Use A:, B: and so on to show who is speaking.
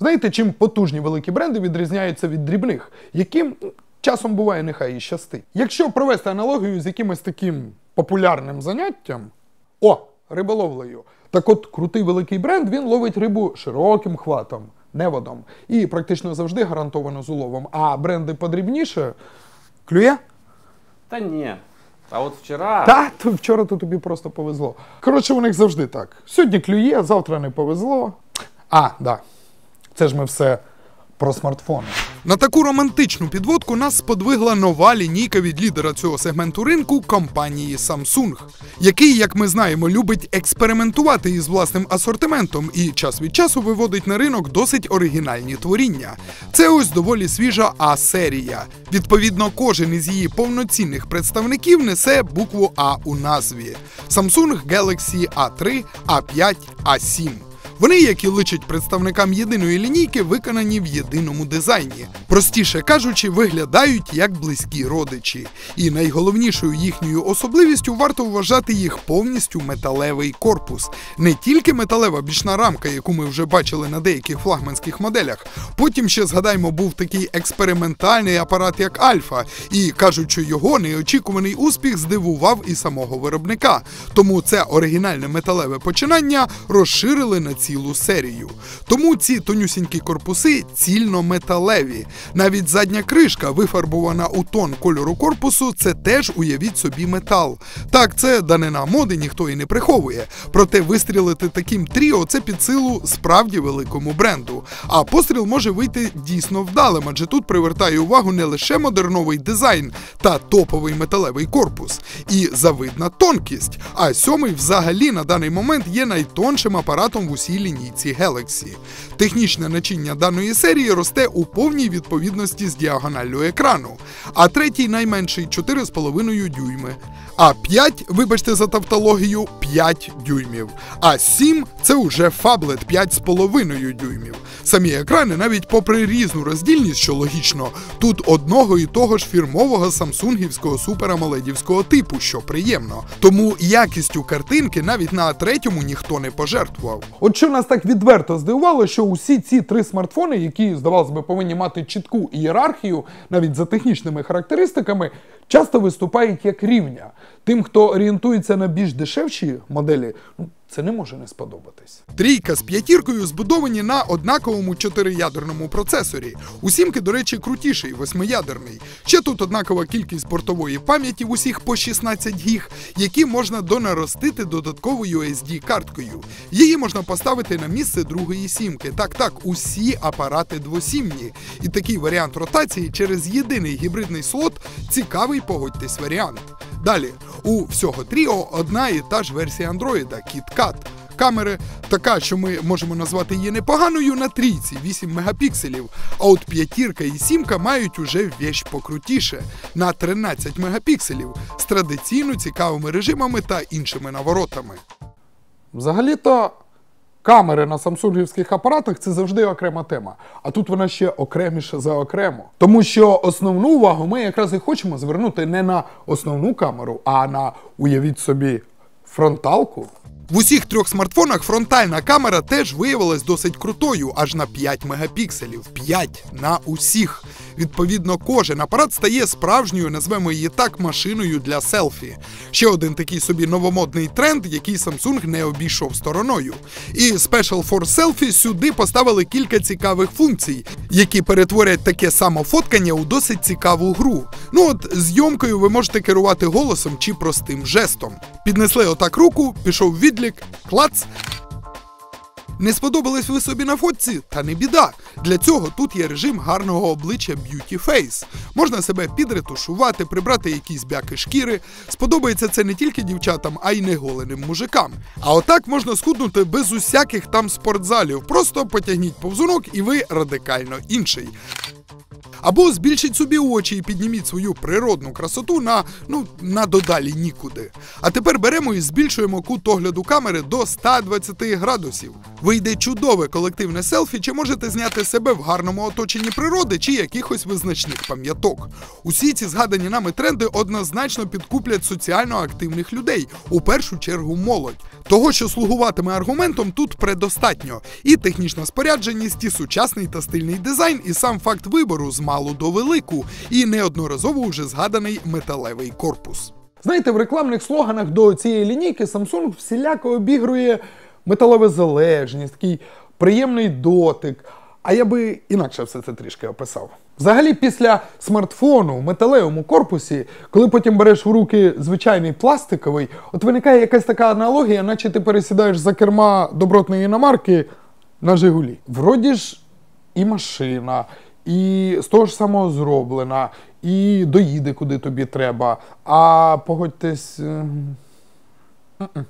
A: Знаєте, чим потужні великі бренди відрізняються від дрібних, яким часом буває нехай і щастить. Якщо провести аналогію з якимось таким популярним заняттям, о, риболовлею. Так от крутий великий бренд він ловить рибу широким хватом, неводом. І практично завжди гарантовано з уловом. А бренди подрібніше клює?
B: Та ні. А от вчора.
A: Та, то вчора то тобі просто повезло. Коротше, у них завжди так. Сьогодні клює, завтра не повезло. А, да. Це ж ми все про смартфони. На таку романтичну підводку нас сподвигла нова лінійка від лідера цього сегменту ринку компанії Samsung, який, як ми знаємо, любить експериментувати із власним асортиментом і час від часу виводить на ринок досить оригінальні творіння. Це ось доволі свіжа А-серія. Відповідно, кожен із її повноцінних представників несе букву А у назві: Samsung Galaxy A3, A5, A7. Вони, як і личать представникам єдиної лінійки, виконані в єдиному дизайні. Простіше кажучи, виглядають як близькі родичі. І найголовнішою їхньою особливістю варто вважати їх повністю металевий корпус. Не тільки металева бічна рамка, яку ми вже бачили на деяких флагманських моделях. Потім ще згадаємо, був такий експериментальний апарат, як Альфа, і кажуть, що його неочікуваний успіх здивував і самого виробника. Тому це оригінальне металеве починання розширили на цілу серію. Тому ці тонюсінькі корпуси цільно металеві. Навіть задня кришка, вифарбована у тон кольору корпусу, це теж уявіть собі метал. Так, це данина моди ніхто і не приховує. Проте вистрілити таким тріо це під силу справді великому бренду. А постріл може вийти дійсно вдалим, адже тут привертає увагу не лише модерновий дизайн та топовий металевий корпус, і завидна тонкість. А сьомий взагалі на даний момент є найтоншим апаратом в усій лінійці Galaxy. Технічне начиння даної серії росте у повній відповідності з діагоналлю екрану, а третій найменший 4,5 дюйми. А 5, вибачте за тавтологію, 5 дюймів. А 7 це уже фаблет 5,5 дюймів. Самі екрани, навіть попри різну роздільність, що логічно, тут одного і того ж фірмового самсунгівського суперамоледівського типу, що приємно. Тому якістю картинки навіть на третьому ніхто не пожертвував. От що нас так відверто здивувало, що усі ці три смартфони, які, здавалося би, повинні мати чітку ієрархію, навіть за технічними характеристиками, часто виступають як рівня. Тим, хто орієнтується на більш дешевші моделі, ну це не може не сподобатись. Трійка з п'ятіркою збудовані на однаковому чотириядерному процесорі. У сімки, до речі, крутіший восьмиядерний. Ще тут однакова кількість бортової пам'яті в усіх по 16 гіг, які можна донаростити додатковою SD-карткою. Її можна поставити на місце другої сімки. Так, так, усі апарати двосімні. І такий варіант ротації через єдиний гібридний слот цікавий, погодьтесь, варіант. Далі, у всього тріо одна і та ж версія андроїда KitKat. Камери така, що ми можемо назвати її непоганою на трійці 8 мегапікселів. А от п'ятірка і сімка мають уже вещь покрутіше на 13 мегапікселів з традиційно цікавими режимами та іншими наворотами. Взагалі-то камери на самсунгівських апаратах це завжди окрема тема. А тут вона ще окреміша за окремо. Тому що основну увагу ми якраз і хочемо звернути не на основну камеру, а на уявіть собі фронталку. В усіх трьох смартфонах фронтальна камера теж виявилась досить крутою, аж на 5 мегапікселів. 5 на усіх. Відповідно, кожен апарат стає справжньою, назвемо її так, машиною для селфі. Ще один такий собі новомодний тренд, який Samsung не обійшов стороною. І Special for Selfie сюди поставили кілька цікавих функцій, які перетворять таке самофоткання у досить цікаву гру. Ну от зйомкою ви можете керувати голосом чи простим жестом. Піднесли отак руку, пішов відлік, клац. Не сподобались ви собі на фотці? Та не біда. Для цього тут є режим гарного обличчя Beauty Face. Можна себе підретушувати, прибрати якісь бяки шкіри. Сподобається це не тільки дівчатам, а й неголеним мужикам. А отак можна схуднути без усяких там спортзалів. Просто потягніть повзунок і ви радикально інший. Або збільшіть собі очі і підніміть свою природну красоту на ну на додалі нікуди. А тепер беремо і збільшуємо кут огляду камери до 120 градусів. Вийде чудове колективне селфі, чи можете зняти себе в гарному оточенні природи чи якихось визначних пам'яток. Усі ці згадані нами тренди однозначно підкуплять соціально активних людей, у першу чергу молодь. Того, що слугуватиме аргументом, тут предостатньо. І технічна спорядженість, і сучасний та стильний дизайн, і сам факт вибору з малу до велику, і неодноразово уже згаданий металевий корпус. Знаєте, в рекламних слоганах до цієї лінійки Samsung всіляко обігрує металова залежність, такий приємний дотик. А я би інакше все це трішки описав. Взагалі, після смартфону в металевому корпусі, коли потім береш в руки звичайний пластиковий, от виникає якась така аналогія, наче ти пересідаєш за керма добротної іномарки на Жигулі. Вроді ж і машина, і з того ж самого зроблена, і доїде куди тобі треба. А погодьтесь. е, м-м.